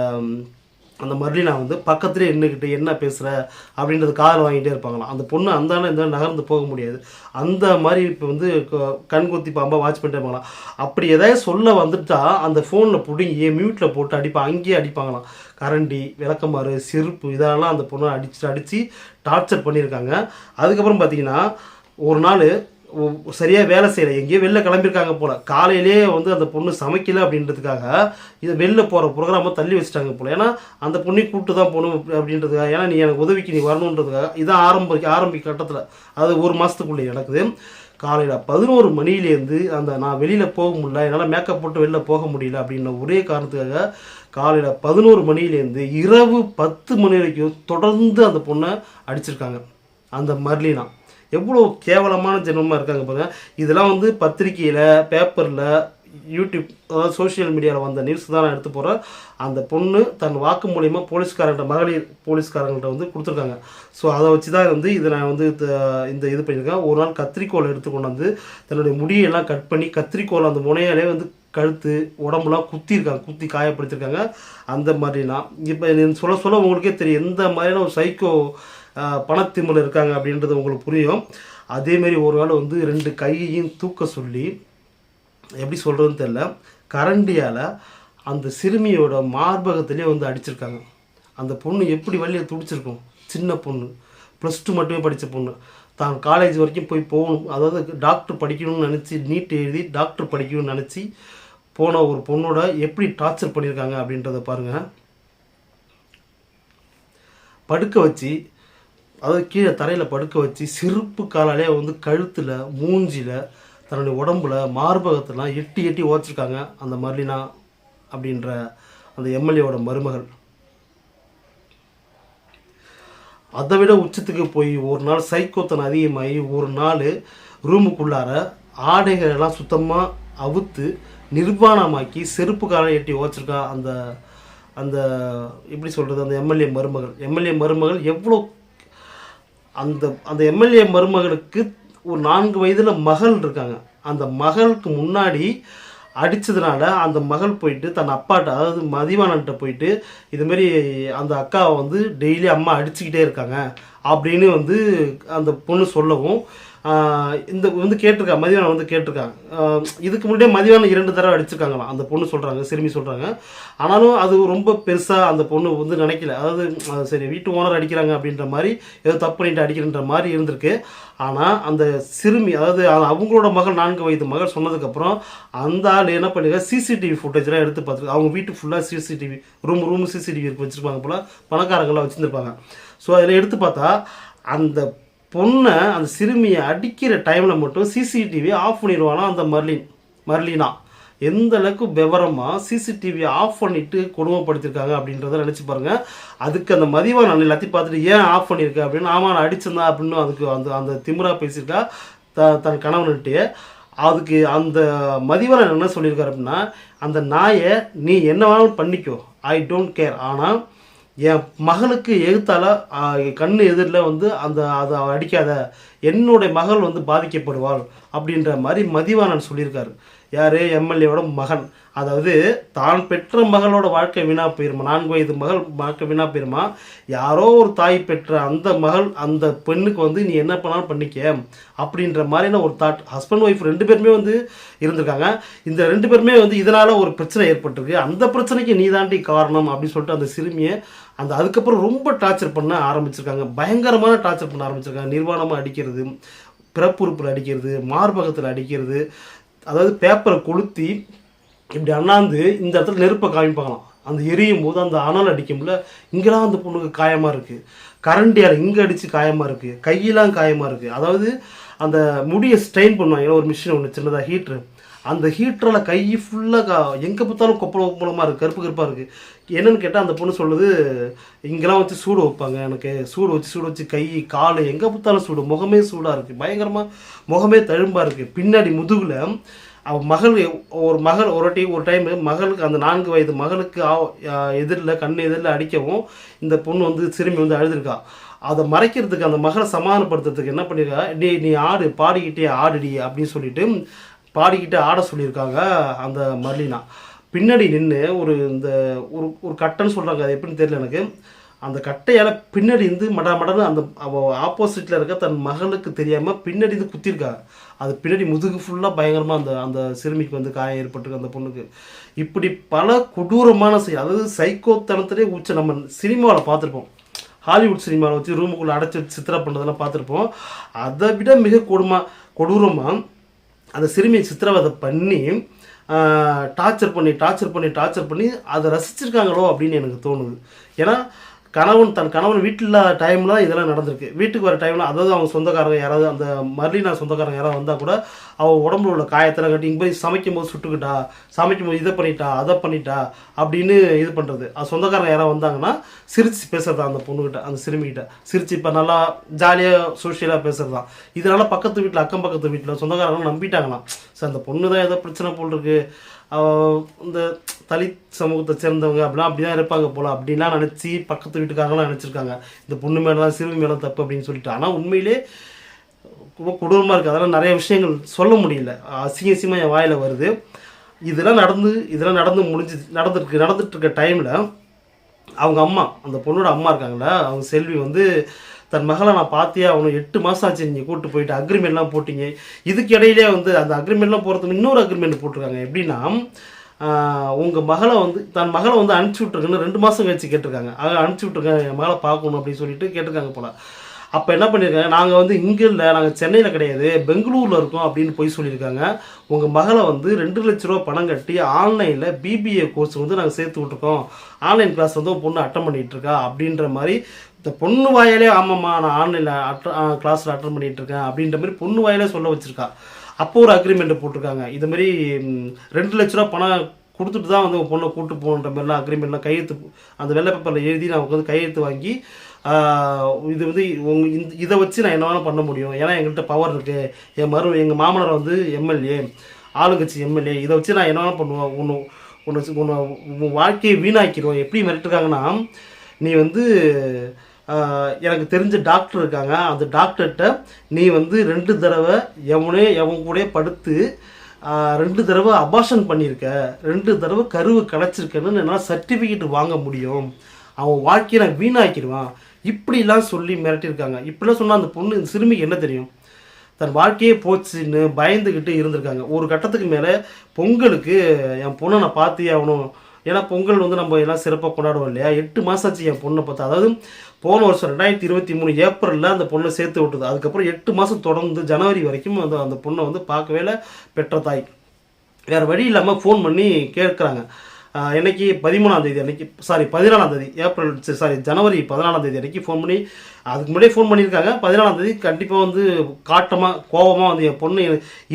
S1: அந்த மர்லினா வந்து பக்கத்துலேயே நின்றுக்கிட்டு என்ன பேசுகிற அப்படின்றது காதல் வாங்கிட்டே இருப்பாங்களாம். அந்த பொண்ணு அந்தாண்ட இந்த நகர்ந்து போக முடியாது. அந்த மாதிரி இப்போ வந்து க- கண்கொத்தி பாம்பா வாட்ச் பண்ணிட்டே இருப்பாங்களாம். அப்படி எதாவது சொல்ல வந்துட்டா அந்த ஃபோனில் பிடுங்கி மியூட்டில் போட்டு அடிப்பாங்க அங்கேயே அடிப்பாங்களாம். கரண்டி விளக்கமாறு செருப்பு இதெல்லாம் அந்த பொண்ணை அடிச்சு அடித்து டார்ச்சர் பண்ணியிருக்காங்க. அதுக்கப்புறம் பார்த்தீங்கன்னா ஒரு நாள் சரியாக வேலை செய்யலை. எங்கேயோ வெளில கிளம்பியிருக்காங்க போல். காலையிலே வந்து அந்த பொண்ணு சமைக்கல அப்படின்றதுக்காக இதை வெளில போகிற ப்ரோக்ராமை தள்ளி வச்சுட்டாங்க போல். ஏன்னா அந்த பொண்ணை கூப்பிட்டு தான் போகணும் அப்படின்றதுக்காக. ஏன்னா நீ எனக்கு உதவிக்கு நீ வரணுன்றதுக்காக. இதான் ஆரம்ப ஆரம்பி கட்டத்தில். அது ஒரு மாதத்துக்குள்ளே நடக்குது. காலையில் பதினோரு மணிலேருந்து அந்த நான் வெளியில் போக முடியல என்னால் மேக்கப் போட்டு வெளில போக முடியல அப்படின்ற ஒரே காரணத்துக்காக காலையில் பதினோரு மணிலேருந்து இரவு பத்து மணி வரைக்கும் தொடர்ந்து அந்த பொண்ணை அடிச்சிருக்காங்க. அந்த மர்லினா. எவ்வளோ கேவலமான ஜென்மமாக இருக்காங்க பாருங்கள் இதெல்லாம் வந்து பத்திரிக்கையில் பேப்பரில் யூடியூப் அதாவது சோஷியல் மீடியாவில் வந்த நியூஸ் தான் நான் எடுத்து போகிறேன் அந்த பொண்ணு தன் வாக்கு மூலியமா போலீஸ்காரங்கிட்ட மகளிர் போலீஸ்காரங்கள்ட்ட வந்து கொடுத்துருக்காங்க. ஸோ அதை வச்சு தான் வந்து இதை நான் வந்து இந்த இது பண்ணியிருக்கேன். ஒரு நாள் கத்திரிக்கோல் எடுத்து கொண்டு வந்து தன்னுடைய முடியெல்லாம் கட் பண்ணி கத்திரிக்கோல் அந்த முனையாலே வந்து கழுத்து உடம்புலாம் குத்திருக்காங்க குத்தி காயப்படுத்திருக்காங்க அந்த மாதிரிலாம். இப்போ சொல்ல சொல்ல உங்களுக்கே தெரியும். எந்த மாதிரியான ஒரு சைக்கோ பணத்திமல் இருக்காங்க அப்படின்றது உங்களுக்கு புரியும். அதேமாரி ஒரு நாள் வந்து ரெண்டு கையையும் தூக்க சொல்லி எப்படி சொல்கிறதுன்னு தெரில கரண்டியால் அந்த சிறுமியோட மார்பகத்திலே வந்து அடிச்சிருக்காங்க. அந்த பொண்ணு எப்படி வழியை துடிச்சிருக்கும்? சின்ன பொண்ணு. ப்ளஸ் டூ மட்டுமே படித்த பொண்ணு. தான் காலேஜ் வரைக்கும் போய் போகணும். அதாவது டாக்டர் படிக்கணும்னு நினச்சி நீட் எழுதி டாக்டர் படிக்கணும்னு நினச்சி போன ஒரு பொண்ணோட எப்படி டார்ச்சர் பண்ணியிருக்காங்க அப்படின்றத பாருங்கள் படுக்க வச்சு அதாவது கீழே தரையில் படுக்க வச்சு செருப்பு காலாலே வந்து கழுத்தில் மூஞ்சியில் தன்னுடைய உடம்புல மார்பகத்தெல்லாம் எட்டி எட்டி ஓச்சிருக்காங்க அந்த மர்லினா அப்படின்ற அந்த எம்எல்ஏவோட மருமகள். அதை விட உச்சத்துக்கு போய் ஒரு நாள் சைக்கோத்தன் அதிகமாகி ஒரு நாள் ரூமுக்குள்ளார ஆடைகள் எல்லாம் சுத்தமாக அவுத்து நிர்வாணமாக்கி செருப்பு காலை எட்டி ஓச்சிருக்கா அந்த அந்த எப்படி சொல்கிறது அந்த எம்எல்ஏ மருமகள். எம்எல்ஏ மருமகள் எவ்வளோ அந்த அந்த எம்எல்ஏ மருமகளுக்கு ஒரு நான்கு வயதில் மகள் இருக்காங்க. அந்த மகளுக்கு முன்னாடி அடித்ததுனால அந்த மகள் போயிட்டு தன் அப்பாட்ட அதாவது மதிவானன்ட்ட போயிட்டு இதுமாரி அந்த அக்காவை வந்து டெய்லி அம்மா அடிச்சுக்கிட்டே இருக்காங்க அப்படின்னு வந்து அந்த பொண்ணு சொல்லவும் இந்த வந்து கேட்டிருக்கா மதிவானம் வந்து கேட்டிருக்காங்க இதுக்கு முன்னாடியே மதிவானம் இரண்டு தடவை அடிச்சிருக்காங்களாம். அந்த பொண்ணு சொல்கிறாங்க சிறுமி சொல்கிறாங்க ஆனாலும் அது ரொம்ப பெருசாக அந்த பொண்ணு வந்து நினைக்கல. அதாவது சரி வீட்டு ஓனர் அடிக்கிறாங்க அப்படின்ற மாதிரி ஏதோ தப்பு பண்ணிட்டு அடிக்கிறன்ற மாதிரி இருந்திருக்கு. ஆனால் அந்த சிறுமி அதாவது அவங்களோட மகள் நான்கு வயது மகள் சொன்னதுக்கப்புறம் அந்த ஆள் என்ன பண்ணிருக்கா சிசிடிவி ஃபுட்டேஜ்லாம் எடுத்து பார்த்துருக்கு. அவங்க வீட்டு ஃபுல்லாக சிசிடிவி ரூம் ரூம் சிசிடிவி வச்சுருப்பாங்க போல். பணக்காரங்களாம் வச்சுருந்துருப்பாங்க. ஸோ அதில் எடுத்து பார்த்தா அந்த பொண்ணை அந்த சிறுமியை அடிக்கிற டைமில் மட்டும் சிசிடிவி ஆஃப் பண்ணிடுவானா அந்த மர்லின் மர்லினா. எந்த அளவுக்கு விவரமாக சிசிடிவியை ஆஃப் பண்ணிட்டு கொடுமைப்படுத்திருக்காங்க அப்படின்றத நினச்சி பாருங்கள் அதுக்கு அந்த மதிவான எல்லாத்தையும் பார்த்துட்டு ஏன் ஆஃப் பண்ணியிருக்க அப்படின்னு ஆமாம் நான் அடிச்சிருந்தா அப்படின்னு அதுக்கு அந்த அந்த திமிரா பேசியிருக்கா த தன் கணவன்கிட்டயே அதுக்கு அந்த மதிவரன் என்ன சொல்லியிருக்காரு அப்படின்னா அந்த நாயை நீ என்ன வேணாலும் பண்ணிக்கோ ஐ டோன்ட் கேர் ஆனால் என் மகளுக்கு எதிர்த்தால ஆஹ், கண்ணு எதிரில் வந்து அந்த அதை அடிக்காத என்னுடைய மகள் வந்து பாதிக்கப்படுவாள் அப்படின்ற மாதிரி மதிவாணன் சொல்லியிருக்காரு. யார்? எம்எல்ஏவோட மகன். அதாவது தான் பெற்ற மகளோட வாழ்க்கை வீணாக போயிருமா? நான்கு வயது மகள் வாழ்க்கை வீணாக போயிருமா? யாரோ ஒரு தாய் பெற்ற அந்த மகள் அந்த பெண்ணுக்கு வந்து நீ என்ன பண்ணாலும் பண்ணிக்க. அப்படின்ற மாதிரியான ஒரு தாட் ஹஸ்பண்ட் ஒய்ஃப் ரெண்டு பேருமே வந்து இருந்திருக்காங்க. இந்த ரெண்டு பேருமே வந்து இதனால் ஒரு பிரச்சனை ஏற்பட்டிருக்கு. அந்த பிரச்சனைக்கு நீ தாண்டி காரணம் அப்படின்னு சொல்லிட்டு அந்த சிறுமியை அந்த அதுக்கப்புறம் ரொம்ப டார்ச்சர் பண்ண ஆரம்பிச்சிருக்காங்க. பயங்கரமான டார்ச்சர் பண்ண ஆரம்பிச்சிருக்காங்க. நிர்வாணமாக அடிக்கிறது பிறப்புறுப்பில் அடிக்கிறது மார்பகத்தில் அடிக்கிறது அதாவது பேப்பரை கொளுத்தி இப்படி அண்ணாந்து இந்த இடத்துல நெருப்பை காமிப்பாங்களாம் அந்த எரியும் போது அந்த அனல் அடிக்கும்ல இங்கெல்லாம் அந்த பொண்ணுக்கு காயமாக இருக்குது கரண்டியால் இங்கே அடித்து காயமாக இருக்குது கையெல்லாம் காயமாக இருக்குது அதாவது அந்த முடியை ஸ்ட்ரெயின் பண்ணுவாங்க. ஒரு மிஷின் ஒன்று சின்னதாக ஹீட்ரு அந்த ஹீட்டரில் கை ஃபுல்லாக கா எங்கே பார்த்தாலும் கொப்பளம் கொப்பளமாக இருக்குது கருப்பு கருப்பாக இருக்குது என்னென்னு கேட்டால் அந்த பொண்ணு சொல்லுது இங்கெல்லாம் வச்சு சூடு வைப்பாங்க. எனக்கு சூடு வச்சு சூடு வச்சு கை கால் எங்கே பார்த்தாலும் சூடு. முகமே சூடாக இருக்குது பயங்கரமாக முகமே தழும்பாக இருக்குது பின்னாடி முதுகில் மகள் ஒரு மகள் ஒரு டைம் ஒரு டைம் மகளுக்கு அந்த நான்கு வயது மகளுக்கு எதிரில் கண் எதிரில் அடிக்கவும் இந்த பொண்ணு வந்து சிறுமி வந்து அழுதுருக்கா. அதை மறைக்கிறதுக்கு அந்த மகளை சமாதானப்படுத்துறதுக்கு என்ன பண்ணியிருக்கா நீ நீ ஆடு பாடிக்கிட்டே ஆடுடி அப்படின்னு சொல்லிட்டு பாடிக்கிட்டு ஆட சொல்லியிருக்காங்க அந்த மர்லினா. பின்னாடி நின்று ஒரு இந்த ஒரு ஒரு கட்டைன்னு சொல்கிறாங்க அது எப்படின்னு தெரியல எனக்கு. அந்த கட்டையால் பின்னாடி இருந்து மடா மடன்னு அந்த அவள் ஆப்போசிட்டில் இருக்க தன் மகளுக்கு தெரியாமல் பின்னாடி இருந்து குத்திருக்காங்க அது பின்னாடி முதுகு ஃபுல்லாக பயங்கரமாக அந்த அந்த சிறுமிக்கு வந்து காயம் ஏற்பட்டிருக்கு அந்த பொண்ணுக்கு. இப்படி பல கொடூரமான செய் அதாவது சைக்கோத்தனத்திலே உச்ச நம்ம சினிமாவில் பார்த்துருப்போம். ஹாலிவுட் சினிமாவில் வச்சு ரூமுக்குள்ளே அடைச்சி வச்சு சித்திரை பண்ணுறதெல்லாம் பார்த்துருப்போம். அதை விட மிக கொடுமா கொடூரமாக அந்த சிறுமியை சித்திரவதை பண்ணி டார்ச்சர் பண்ணி டார்ச்சர் பண்ணி டார்ச்சர் பண்ணி அதை ரசிச்சிருக்காங்களோ அப்படின்னு எனக்கு தோணுது. ஏன்னா கணவன் தன் கணவன் வீட்டில் இல்லாத டைமில் இதெல்லாம் நடந்திருக்கு. வீட்டுக்கு வர டைமில் அதாவது அவங்க சொந்தக்காரங்க யாராவது அந்த மர்லினா சொந்தக்காரங்க யாராவது வந்தால் கூட அவள் உடம்புல உள்ள காயத்தெல்லாம் கட்டி இங்கே போய் சமைக்கும் போது சுட்டுக்கிட்டா சமைக்கும் போது இதை பண்ணிட்டா அதை பண்ணிட்டா அப்படின்னு இது பண்ணுறது அது சொந்தக்காரங்க யாராவது வந்தாங்கன்னா சிரித்து பேசுறது அந்த பொண்ணுக்கிட்ட அந்த சிறுமிகிட்ட. சிரித்து இப்போ நல்லா ஜாலியாக சோஷியலாக பேசுறது தான். பக்கத்து வீட்டில் அக்கம் பக்கத்து வீட்டில் சொந்தக்காரங்க நம்பிட்டாங்களாம். சார் அந்த பொண்ணு தான் ஏதோ பிரச்சனை போல் இருக்குது இந்த தலித் சமூகத்தை சேர்ந்தவங்க அப்படிலாம் அப்படி தான் இருப்பாங்க போல. அப்படின்லாம் நினச்சி பக்கத்து வீட்டுக்காரங்களாம் நினச்சிருக்காங்க. இந்த பொண்ணு மேலே தான் சிறுமி மேலே தப்பு அப்படின்னு சொல்லிட்டு. ஆனால் உண்மையிலே ரொம்ப கொடூரமாக இருக்குது அதெல்லாம் நிறைய விஷயங்கள் சொல்ல முடியல. அசிங்க அசிங்கமாக என் வாயில் வருது. இதெல்லாம் நடந்து இதெல்லாம் நடந்து முடிஞ்சு நடந்துருக்கு நடந்துட்டு இருக்க டைமில் அவங்க அம்மா அந்த பொண்ணோட அம்மா இருக்காங்களே அவங்க செல்வி வந்து தன் மகளை நான் பார்த்தே அவனும் எட்டு மாதம் ஆச்சு நீங்கள் கூப்பிட்டு போயிட்டு அக்ரிமெண்ட்லாம் போட்டிங்க. இதுக்கு இடையிலே வந்து அந்த அக்ரிமெண்ட்லாம் போகிறதுக்கு இன்னொரு அக்ரிமெண்ட் போட்டிருக்காங்க. எப்படின்னா உங்கள் மகளை வந்து தன் மகளை வந்து அனுப்பிச்சி விட்ருக்குன்னு ரெண்டு மாதம் கழிச்சு கேட்டிருக்காங்க. அதை அனுப்பிச்சி விட்ருக்காங்க என் மகளை பார்க்கணும் அப்படின்னு சொல்லிட்டு கேட்டிருக்காங்க போல். அப்போ என்ன பண்ணியிருக்காங்க நாங்கள் வந்து இங்கே இல்லை நாங்கள் சென்னையில் கிடையாது பெங்களூரில் இருக்கோம் அப்படின்னு போய் சொல்லியிருக்காங்க. உங்கள் மகளை வந்து ரெண்டு லட்ச ரூபா பணம் கட்டி ஆன்லைனில் பிபிஏ கோர்ஸ் வந்து நாங்கள் சேர்த்து விட்ருக்கோம் ஆன்லைன் கிளாஸ் வந்து பொண்ணு அட்டன் பண்ணிகிட்ருக்கா அப்படின்ற மாதிரி இந்த பொண்ணு வாயாலே ஆமாம்மா நான் ஆன்லைனில் அட்ட கிளாஸில் அட்டன் பண்ணிகிட்டு இருக்கேன் அப்படின்ற மாதிரி பொண்ணு வாயிலே சொல்ல வச்சுருக்கா. அப்போ ஒரு அக்ரிமெண்ட்டு போட்டிருக்காங்க. இது மாதிரி ரெண்டு லட்ச ரூபா பணம் கொடுத்துட்டு தான் வந்து உங்கள் பொண்ணை கூட்டு போகணுன்ற மாதிரிலாம் அக்ரிமெண்ட்லாம் கையெழுத்து அந்த வெள்ளை பேப்பரில் எழுதி நான் வந்து கையெழுத்து வாங்கி இது வந்து உங் இந்த இதை வச்சு நான் என்ன வேணால் பண்ண முடியும். ஏன்னா எங்கள்கிட்ட பவர் இருக்குது என் மரு எங்கள் மாமனார் வந்து எம்எல்ஏ ஆளுங்கட்சி எம்எல்ஏ இதை வச்சு நான் என்ன வேணால் பண்ணுவேன். ஒன்று ஒன்று உன்னை உன் வாழ்க்கையை வீணாக்கிடுவோம் எப்படி மிரட்டுருக்காங்கன்னா நீ வந்து எனக்கு தெரிஞ்ச டாக்டர் இருக்காங்க. அந்த டாக்டர்கிட்ட நீ வந்து ரெண்டு தடவை எவனே எவன் கூட படுத்து ரெண்டு தடவை அபாஷன் பண்ணியிருக்க. ரெண்டு தடவை கருவு கிடச்சிருக்கேன்னு என்னால் சர்டிஃபிகேட் வாங்க முடியும். அவன் வாழ்க்கையை நான் வீணாக்கிடுவான். இப்படிலாம் சொல்லி மிரட்டியிருக்காங்க. இப்படிலாம் சொன்னால் அந்த பொண்ணு இந்த சிறுமிக்கு என்ன தெரியும்? தன் வாழ்க்கையே போச்சுன்னு பயந்துக்கிட்டு இருந்திருக்காங்க. ஒரு கட்டத்துக்கு மேலே பொங்கலுக்கு என் பொண்ணை நான் பார்த்தே ஆகணும். ஏன்னா பொங்கல் வந்து நம்ம எல்லாம் சிறப்பாக கொண்டாடுவோம் இல்லையா? எட்டு மாதம் ஆச்சு என் பொண்ணை பார்த்தா. அதாவது போன வருஷம் ரெண்டாயிரத்தி இருபத்தி மூணு ஏப்ரலில் அந்த பொண்ணை சேர்த்து விட்டுது. அதுக்கப்புறம் எட்டு மாதம் தொடர்ந்து ஜனவரி வரைக்கும் அந்த அந்த பொண்ணை வந்து பார்க்கவே இல்லை பெற்ற தாய். வேறு வழி இல்லாமல் ஃபோன் பண்ணி கேட்குறாங்க. என்னைக்கு பதிமூணாம் தேதி அன்னைக்கு சாரி பதினாலாம் தேதி ஏப்ரல் சாரி ஜனவரி பதினாலாம் தேதி அன்னைக்கு ஃபோன் பண்ணி அதுக்கு முன்னாடியே ஃபோன் பண்ணியிருக்காங்க. பதினாலாம் தேதி கண்டிப்பாக வந்து காட்டமாக கோபமாக வந்து என் பொண்ணு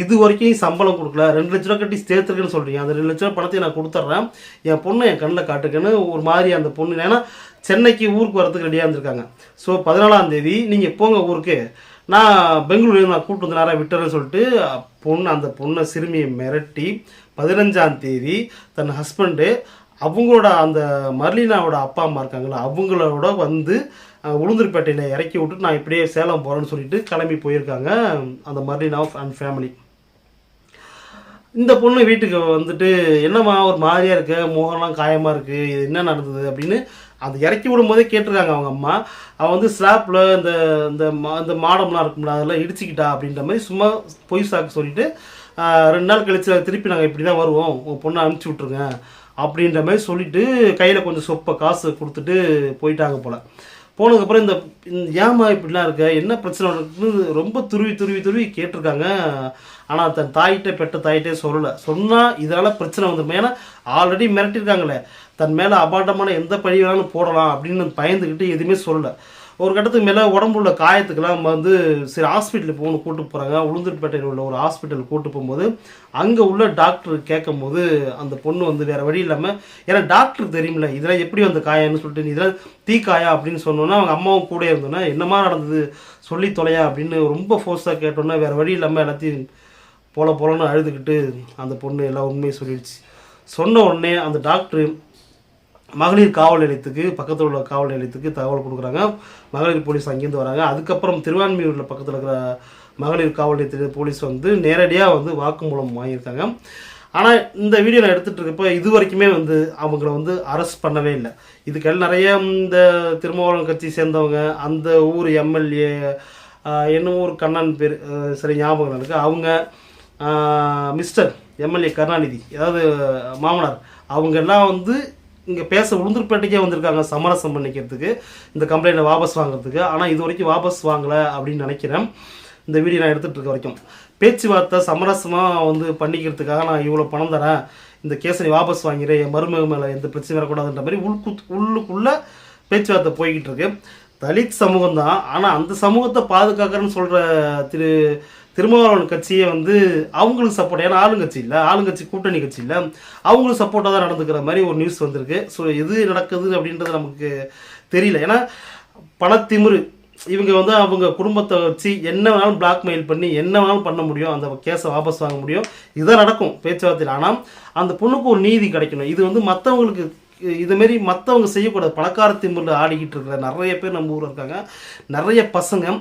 S1: இது வரைக்கும் சம்பளம் கொடுக்கல. ரெண்டு லட்ச ரூபா கட்டி சேர்த்துருக்குன்னு சொல்கிறீங்க அந்த ரெண்டு லட்ச ரூபா பணத்தை நான் கொடுத்துட்றேன். என் பொண்ணை என் கண்ணில் காட்டுக்குன்னு ஒரு மாதிரி அந்த பொண்ணு. ஏன்னா சென்னைக்கு ஊருக்கு வரதுக்கு ரெடியாக இருந்திருக்காங்க. ஸோ பதினாலாம் தேதி நீங்கள் போங்க ஊருக்கு. நான் பெங்களூரில் நான் கூப்பிட்டு வந்து நேரம் விட்டுறேன்னு சொல்லிட்டு பொண்ணு அந்த பொண்ணை சிறுமியை மிரட்டி பதினஞ்சாம் தேதி தன் ஹஸ்பண்டு அவங்களோட அந்த மர்லினாவோட அப்பா அம்மா இருக்காங்களா அவங்களோட வந்து உளுந்தூர்பேட்டையில் இறக்கி விட்டு நான் இப்படியே சேலம் போகிறேன்னு சொல்லிட்டு கிளம்பி போயிருக்காங்க அந்த மர்லினா அண்ட் ஃபேமிலி இந்த பொண்ணு வீட்டுக்கு வந்துட்டு என்னம்மா ஒரு மாதிரியாக இருக்கு முகம்லாம் காயமாக இருக்குது இது என்ன நடந்தது அப்படின்னு அது இறக்கி விடும்போதே கேட்டிருக்காங்க அவங்க அம்மா. அவன் வந்து ஸ்லாப்பில் இந்த இந்த மா- இந்த மாடம்லாம் இருக்கும்ல அதெல்லாம் இடிச்சுக்கிட்டா அப்படின்ற மாதிரி சும்மா பொய் சாக்கு சொல்லிட்டு ரெண்டு நாள் கழிச்சு திருப்பி நாங்கள் இப்படி தான் வருவோம். உங்கள் பொண்ணை அனுப்பிச்சி விட்ருங்க அப்படின்ற மாதிரி சொல்லிட்டு கையில் கொஞ்சம் சொப்ப காசு கொடுத்துட்டு போயிட்டாங்க போல். போனதுக்கப்புறம் இந்த இந்த ஏமா இப்படிலாம் இருக்க? என்ன பிரச்சனை இருக்குன்னு ரொம்ப துருவி துருவி துருவி கேட்டிருக்காங்க. ஆனால் தன் தாயிட்ட பெற்ற தாயிட்டே சொல்லலை. சொன்னால் இதனால் பிரச்சனை வந்துடும் ஏன்னா ஆல்ரெடி மிரட்டிருக்காங்களே தன் மேலே அபாண்டமான எந்த பழி வேணாலும் போடலாம் அப்படின்னு பயந்துக்கிட்டு எதுவுமே சொல்லலை. ஒரு கட்டத்துக்கு மேலே உடம்புள்ள காயத்துக்கெல்லாம் நம்ம வந்து சரி ஹாஸ்பிட்டலுக்கு போகணும் கூட்டு போகிறாங்க உளுந்தூர்பேட்டையில் உள்ள ஒரு ஹாஸ்பிட்டல் கூட்டு போகும்போது அங்கே உள்ள டாக்டர் கேட்கும்போது அந்த பொண்ணு வந்து வேறு வழி இல்லாமல் ஏன்னா டாக்டர் தெரியுமில்ல இதெல்லாம் எப்படி வந்த காயம்னு சொல்லிட்டு நீ இதெல்லாம் தீக்காயா? அப்படின்னு சொன்னோன்னா அவங்க அம்மாவும் கூட இருந்தோன்னா என்னமா நடந்தது? சொல்லி தொலையா? அப்படின்னு ரொம்ப ஃபோர்ஸாக கேட்டோன்னா வேறு வழி இல்லாமல் எல்லாத்தையும் போல போலன்னு அழுதுகிட்டு அந்த பொண்ணு எல்லாம் உண்மையை சொல்லிடுச்சு. சொன்ன உடனே அந்த டாக்டரு மகளிர் காவல் நிலையத்துக்கு பக்கத்தில் உள்ள காவல் நிலையத்துக்கு தகவல் கொடுக்குறாங்க. மகளிர் போலீஸ் அங்கேருந்து வராங்க. அதுக்கப்புறம் திருவான்மையூரில் பக்கத்தில் இருக்கிற மகளிர் காவல் நிலையத்தில் போலீஸ் வந்து நேரடியாக வந்து வாக்குமூலம் வாங்கியிருக்காங்க. ஆனால் இந்த வீடியோ நான் எடுத்துகிட்டு இருக்கப்போ இது வரைக்குமே வந்து அவங்கள வந்து அரெஸ்ட் பண்ணவே இல்லை. இதுக்கெல்லாம் நிறைய இந்த திருமாவளவன் கட்சி சேர்ந்தவங்க அந்த ஊர் எம்எல்ஏ என்னமோ ஒரு கண்ணன் பேர் சரி ஞாபகம் இருக்குது அவங்க மிஸ்டர் எம்எல்ஏ கருணாநிதி அதாவது மாமனார் அவங்க எல்லாம் வந்து இங்கே பேச உளுந்தூர்பேட்டைக்கே வந்திருக்காங்க சமரசம் பண்ணிக்கிறதுக்கு இந்த கம்ப்ளைண்ட்டை வாபஸ் வாங்குறதுக்கு. ஆனால் இது வரைக்கும் வாபஸ் வாங்கலை அப்படின்னு நினைக்கிறேன். இந்த வீடியோ நான் எடுத்துகிட்டு இருக்க வரைக்கும். பேச்சுவார்த்தை சமரசமாக வந்து பண்ணிக்கிறதுக்காக நான் இவ்வளோ பணம் தரேன். இந்த கேஸை நீ வாபஸ் வாங்கிறேன் என் மருமக மேலே எந்த பிரச்சனை வரக்கூடாதுன்ற மாதிரி உள்கு உள்ளுக்குள்ளே பேச்சுவார்த்தை போய்கிட்டு இருக்கு. தலித் சமூகம் தான் ஆனால் அந்த சமூகத்தை பாதுகாக்கிறேன்னு சொல்கிற திரு திருமாவளவன் கட்சியை வந்து அவங்களுக்கு சப்போர்ட் ஏன்னா ஆளுங்கட்சி இல்லை ஆளுங்கட்சி கூட்டணி கட்சி இல்லை அவங்களுக்கு சப்போர்ட்டாக தான் நடந்துக்கிற மாதிரி ஒரு நியூஸ் வந்திருக்கு. ஸோ எது நடக்குது அப்படின்றது நமக்கு தெரியல. ஏன்னா பணத்திமிரு இவங்க வந்து அவங்க குடும்பத்தை வச்சு என்ன வேணாலும் பிளாக்மெயில் பண்ணி என்ன வேணாலும் பண்ண முடியும் அந்த கேஸை வாபஸ் வாங்க முடியும். இதுதான் நடக்கும் பேச்சுவார்த்தையில். ஆனால் அந்த பொண்ணுக்கு ஒரு நீதி கிடைக்கணும். இது வந்து மற்றவங்களுக்கு இதுமாரி மற்றவங்க செய்யக்கூடாது. பணக்கார திமிரில் ஆடிக்கிட்டு இருக்கிற நிறைய பேர் நம்ம ஊரில் இருக்காங்க. நிறைய பசங்க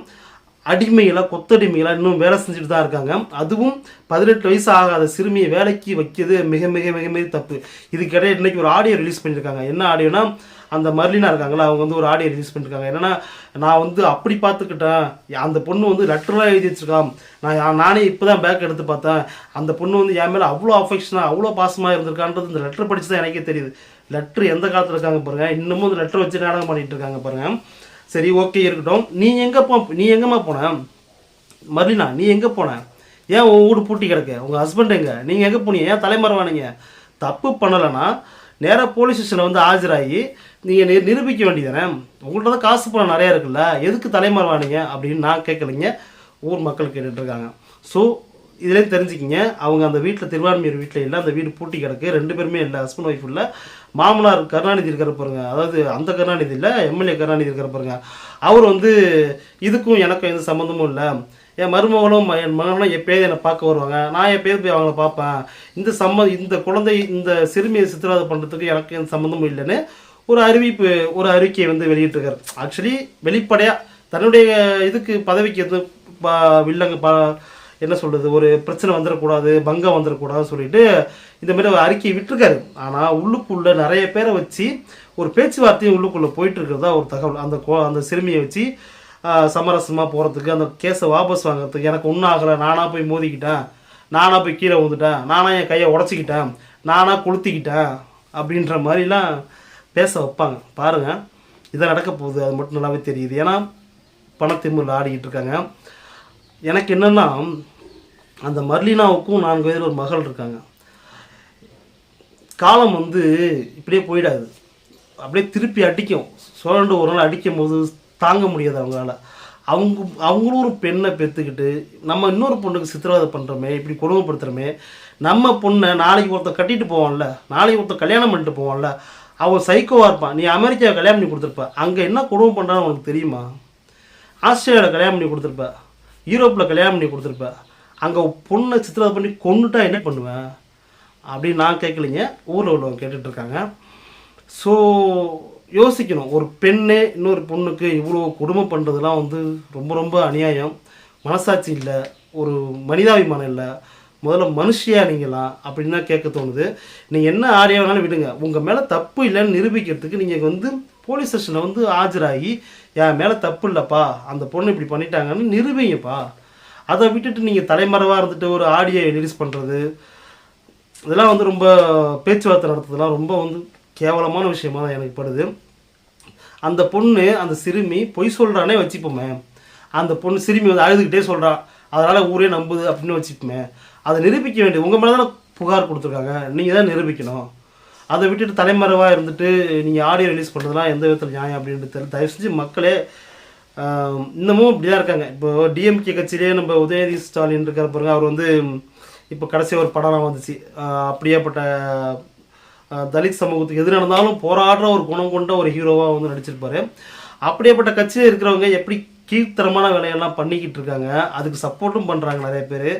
S1: அடிமையில் கொத்தடிமையில் இன்னும் வேலை செஞ்சுட்டு தான் இருக்காங்க. அதுவும் பதினெட்டு வயசு ஆகாத சிறுமியை வேலைக்கு வைக்கிறது மிக மிக மிக மிக தப்பு. இதுக்கிடையே இன்றைக்கி ஒரு ஆடியோ ரிலீஸ் பண்ணியிருக்காங்க. என்ன ஆடியோனா அந்த மர்லினா இருக்காங்களா அவங்க வந்து ஒரு ஆடியோ ரிலீஸ் பண்ணியிருக்காங்க. என்னென்னா நான் வந்து அப்படி பார்த்துக்கிட்டேன். அந்த பொண்ணு வந்து லெட்டராக எழுதி வச்சிருக்கான். நான் நானே இப்போ தான் பேக் எடுத்து பார்த்தேன். அந்த பொண்ணு வந்து என் மேலே அவ்வளோ அஃபெக்ஷனாக அவ்வளோ பாசமாக இருந்திருக்கான்றது இந்த லெட்டர் படித்து தான் எனக்கே தெரியுது. லெட்ரு எந்த காலத்தில் இருக்காங்க பாருங்க. இன்னமும் இந்த லெட்டர் வச்சு நாடகம் பண்ணிகிட்டு இருக்காங்க பாருங்கள் சரி ஓகே இருக்கட்டும். நீ எங்கே போ நீ எங்கேம்மா போன? மர்லினா நீ எங்கே போன? ஏன் உன் வீடு பூட்டி கிடக்கு? உங்கள் ஹஸ்பண்ட் எங்கே? நீங்கள் எங்கே போனீங்க? ஏன் தலைமறைவானீங்க? தப்பு பண்ணலைன்னா நேராக போலீஸ் ஸ்டேஷனில் வந்து ஆஜராகி நீங்கள் நி நிரூபிக்க வேண்டியதானே உங்கள்கிட்ட தான் காசு பணம் நிறையா இருக்குல்ல? எதுக்கு தலைமறைவானீங்க அப்படின்னு நான் கேட்கலைங்க. ஊர் மக்கள் கேட்டுட்ருக்காங்க ஸோ இதுலேயும் தெரிஞ்சுக்கிங்க. அவங்க அந்த வீட்டில் திருவான்மையூர் வீட்டில் இல்லை அந்த வீடு பூட்டி கிடக்கு. ரெண்டு பேருமே இல்லை ஹஸ்பண்ட் ஒய்ஃப் இல்லை மாமனார் கருணாநிதி இருக்கிற பாருங்க. அதாவது அந்த கருணாநிதி இல்லை எம்எல்ஏ கருணாநிதி இருக்கிற பாருங்க. அவர் வந்து இதுக்கும் எனக்கும் எந்த சம்மந்தமும் இல்லை. என் மருமகளும் என் மகனும் எப்பயாவது என்னை பார்க்க வருவாங்க. நான் எப்பயாவது போய் அவங்கள பார்ப்பேன். இந்த சம்ம இந்த குழந்தை இந்த சிறுமியை சித்திரவதை பண்ணுறதுக்கு எனக்கு எந்த சம்மந்தமும் இல்லைன்னு ஒரு அறிவிப்பு ஒரு அறிக்கையை வந்து வெளியிட்டிருக்கார். ஆக்சுவலி வெளிப்படையாக தன்னுடைய இதுக்கு பதவிக்கு எது ப- வில்லங்க ப என்ன சொல்கிறது ஒரு பிரச்சனை வந்துடக்கூடாது பங்கம் வந்துடக்கூடாதுன்னு சொல்லிட்டு இந்த மாதிரி ஒரு அறிக்கையை விட்டுருக்காரு. ஆனால் உள்ளுக்குள்ளே நிறைய பேரை வச்சு ஒரு பேச்சுவார்த்தையும் உள்ளுக்குள்ளே போயிட்டு இருக்கிறதா ஒரு தகவல். அந்த கோ- அந்த சிறுமியை வச்சு சமரசமாக போகிறதுக்கு அந்த கேஸை வாபஸ் வாங்குறதுக்கு எனக்கு ஒன்றும் ஆகலை நானாக போய் மோதிக்கிட்டேன் நானாக போய் கீழே விழுந்துட்டேன் நானாக என் கையை உடச்சிக்கிட்டேன் நானாக கொளுத்திக்கிட்டேன் அப்படின்ற மாதிரிலாம் பேச வைப்பாங்க. பாருங்கள் இதான் நடக்க போகுது அது மட்டும் நல்லாவே தெரியுது. ஏன்னா பணத்திமுறையில் ஆடிக்கிட்டு இருக்காங்க. எனக்கு என்னென்னா அந்த மர்லினாவுக்கும் நான்கு வயதில் ஒரு மகள் இருக்காங்க. காலம் வந்து இப்படியே போயிடாது. அப்படியே திருப்பி அடிக்கும். சோழண்டு ஒரு நாள் அடிக்கும் போது தாங்க முடியாது அவங்களால. அவங்க அவங்களும் ஒரு பெண்ணை பெற்றுக்கிட்டு நம்ம இன்னொரு பொண்ணுக்கு சித்திரவதை பண்ணுறோமே இப்படி கொடுமைப்படுத்துகிறோமே நம்ம பொண்ணை நாளைக்கு ஒருத்தர் கட்டிட்டு போவான்ல நாளைக்கு ஒருத்தர் கல்யாணம் பண்ணிட்டு போவான்ல அவன் சைக்கோவாக இருப்பான். நீ அமெரிக்காவை கல்யாணம் பண்ணி கொடுத்துருப்ப. அங்கே என்ன கொடுமை பண்ணுறான்னு உனக்கு தெரியுமா? ஆஸ்திரேலியாவில் கல்யாணம் பண்ணி கொடுத்துருப்ப. யூரோப்பில் கல்யாணம் பண்ணி கொடுத்துருப்ப. அங்கே பொண்ணை சித்திரவதை பண்ணி கொண்டுட்டா என்ன பண்ணுவேன்? அப்படின்னு நான் கேட்கலைங்க. ஊரில் உள்ளவங்க கேட்டுட்டு இருக்காங்க. ஸோ யோசிக்கணும். ஒரு பெண்ணே இன்னொரு பொண்ணுக்கு இவ்வளோ கொடுமை பண்ணுறதுலாம் வந்து ரொம்ப ரொம்ப அநியாயம். மனசாட்சி இல்லை. ஒரு மனிதாபிமானம் இல்லை. முதல்ல மனுஷியா நீங்களா? அப்படின்னு தான் கேட்க தோணுது. நீங்கள் என்ன ஆடியோ வேணாலும் விடுங்க. உங்கள் மேலே தப்பு இல்லைன்னு நிரூபிக்கிறதுக்கு நீங்கள் வந்து போலீஸ் ஸ்டேஷனில் வந்து ஆஜராகி என் மேலே தப்பு இல்லைப்பா. அந்த பொண்ணு இப்படி பண்ணிட்டாங்கன்னு நிரூபிங்கப்பா. அதை விட்டுட்டு நீங்கள் தலைமறைவாக இருந்துட்டு ஒரு ஆடியோ ரிலீஸ் பண்ணுறது இதெல்லாம் வந்து ரொம்ப பேச்சுவார்த்தை நடத்துறதுலாம் ரொம்ப வந்து கேவலமான விஷயமா தான் எனக்கு படுது. அந்த பொண்ணு அந்த சிறுமி பொய் சொல்கிறானே வச்சுப்போமே. அந்த பொண்ணு சிறுமி வந்து அழுதுகிட்டே சொல்கிறா அதனால் ஊரே நம்புது அப்படின்னு வச்சுப்போமே. அதை நிரூபிக்க வேண்டிய உங்கள் மேலே தானே புகார் கொடுத்துருக்காங்க நீங்கள் தான் நிரூபிக்கணும். அதை விட்டுட்டு தலைமறைவாக இருந்துட்டு நீங்கள் ஆடியோ ரிலீஸ் பண்ணுறதுலாம் எந்த விதத்தில் நியாயம் அப்படின்ட்டு தெரியல தயவு செஞ்சு மக்களே இன்னமும் இப்படி தான் இருக்காங்க. இப்போ டிஎம்கே கட்சியிலே நம்ம உதயநிதி ஸ்டாலின் இருக்கிற பாருங்க அவர் வந்து இப்போ கடைசி ஒரு படம்லாம் வந்துச்சு. அப்படியேப்பட்ட தலித் சமூகத்துக்கு எது நடந்தாலும் போராடுற ஒரு குணம் கொண்ட ஒரு ஹீரோவாக வந்து நடிச்சிருப்பாரு. அப்படியேப்பட்ட கட்சியில் இருக்கிறவங்க எப்படி கீழ்த்தரமான வேலையெல்லாம் பண்ணிக்கிட்டு இருக்காங்க அதுக்கு சப்போர்ட்டும் பண்ணுறாங்க நிறைய பேர்.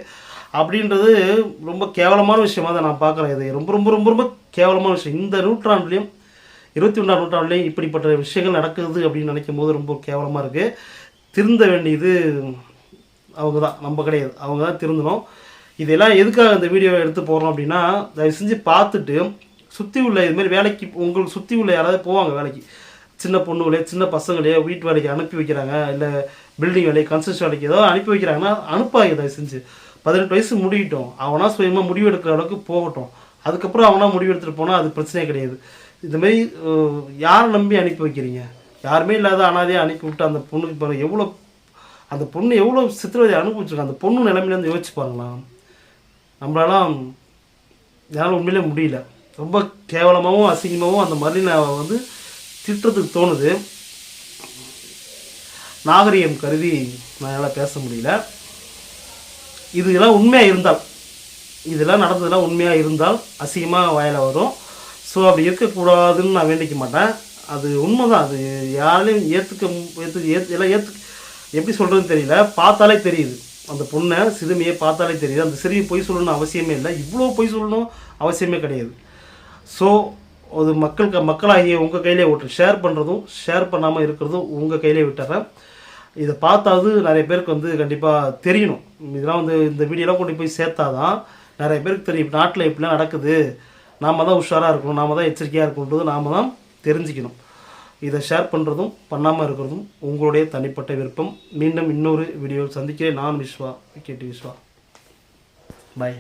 S1: அப்படின்றது ரொம்ப கேவலமான விஷயமா தான் நான் பார்க்குறேன். இது ரொம்ப ரொம்ப ரொம்ப ரொம்ப கேவலமான விஷயம். இந்த நூற்றாண்டுலேயும் இருபத்தி ஒன்றாம் நூற்றாண்டுலேயும் இப்படிப்பட்ட விஷயங்கள் நடக்குது அப்படின்னு நினைக்கும் போது ரொம்ப கேவலமாக இருக்குது திருந்த வேண்டியது அவங்க தான் நம்ம கிடையாது. அவங்க தான் திருந்தணும். இதெல்லாம் எதுக்காக இந்த வீடியோவை எடுத்து போகிறோம் அப்படின்னா தயவு செஞ்சு பார்த்துட்டு சுற்றி உள்ள இதுமாரி வேலைக்கு உங்களுக்கு சுற்றி உள்ள யாராவது போவாங்க வேலைக்கு. சின்ன பொண்ணுகளே சின்ன பசங்களே வீட்டு வேலைக்கு அனுப்பி வைக்கிறாங்க இல்லை பில்டிங் வேலைக்கு கன்ஸ்ட்ரக்ஷன் வேலைக்கு ஏதோ அனுப்பி வைக்கிறாங்கன்னா அனுப்பாங்க தயவு செஞ்சு. பதினெட்டு வயசு முடிவிட்டோம் அவனா சுயமாக முடிவு எடுக்கிற அளவுக்கு போகட்டும். அதுக்கப்புறம் அவனா முடிவு எடுத்துகிட்டு போனால் அது பிரச்சனையே கிடையாது. இந்த மாதிரி யாரை நம்பி அனுப்பி வைக்கிறீங்க? யாருமே இல்லாத அனாதையாக அனுப்பி விட்டு அந்த பொண்ணுக்கு பாருங்க எவ்வளோ அந்த பொண்ணு எவ்வளோ சித்திரவதை அனுபவிச்சிருக்காங்க அந்த பொண்ணு நிலைமையிலேருந்து யோசிச்சு பாருங்களாம் நம்மளாலாம் என்னால் உண்மையிலே முடியல. ரொம்ப கேவலமாகவும் அசிங்கமாகவும் அந்த மாதிரி நான் வந்து திட்டுறதுக்கு தோணுது. நாகரிகம் கருதி நான் என்னால் பேச முடியல. இதெல்லாம் உண்மையாக இருந்தால் இதெல்லாம் நடந்ததெல்லாம் உண்மையாக இருந்தால் அசிங்கமாக வாயில வரும். ஸோ அப்படி இருக்கக்கூடாதுன்னு நான் வேண்டிக்க மாட்டேன். அது உண்மைதான். அது யாரையும் ஏற்றுக்க ஏற்று ஏற்று எல்லாம் ஏற்று எப்படி சொல்கிறதுன்னு தெரியல. பார்த்தாலே தெரியுது. அந்த பொண்ணை சிறுமியை பார்த்தாலே தெரியுது. அந்த சிறுமி பொய் சொல்லணும்னு அவசியமே இல்லை. இவ்வளோ பொய் சொல்லணும் அவசியமே கிடையாது. ஸோ அது மக்களுக்கு மக்களாகிய உங்கள் கையிலே விட்டு ஷேர் பண்ணுறதும் ஷேர் பண்ணாமல் இருக்கிறதும் உங்கள் கையிலே விட்டுறேன். இதை பார்த்தாவது நிறைய பேருக்கு வந்து கண்டிப்பாக தெரியணும். இதெல்லாம் வந்து இந்த வீடியோலாம் கொண்டு போய் சேர்த்தாதான் நிறைய பேருக்கு தெரியும். நாட்டில் இப்படிலாம் நடக்குது. நாம தான் உஷாராக இருக்கணும் நாம தான் எச்சரிக்கையாக இருக்கணுன்றது நாம தான் தெரிஞ்சுக்கணும். இதை ஷேர் பண்ணுறதும் பண்ணாமல் இருக்கிறதும் உங்களுடைய தனிப்பட்ட விருப்பம். மீண்டும் இன்னொரு வீடியோவில் சந்திக்கிறேன். நான் விஸ்வா கேட்டு விஸ்வா. பை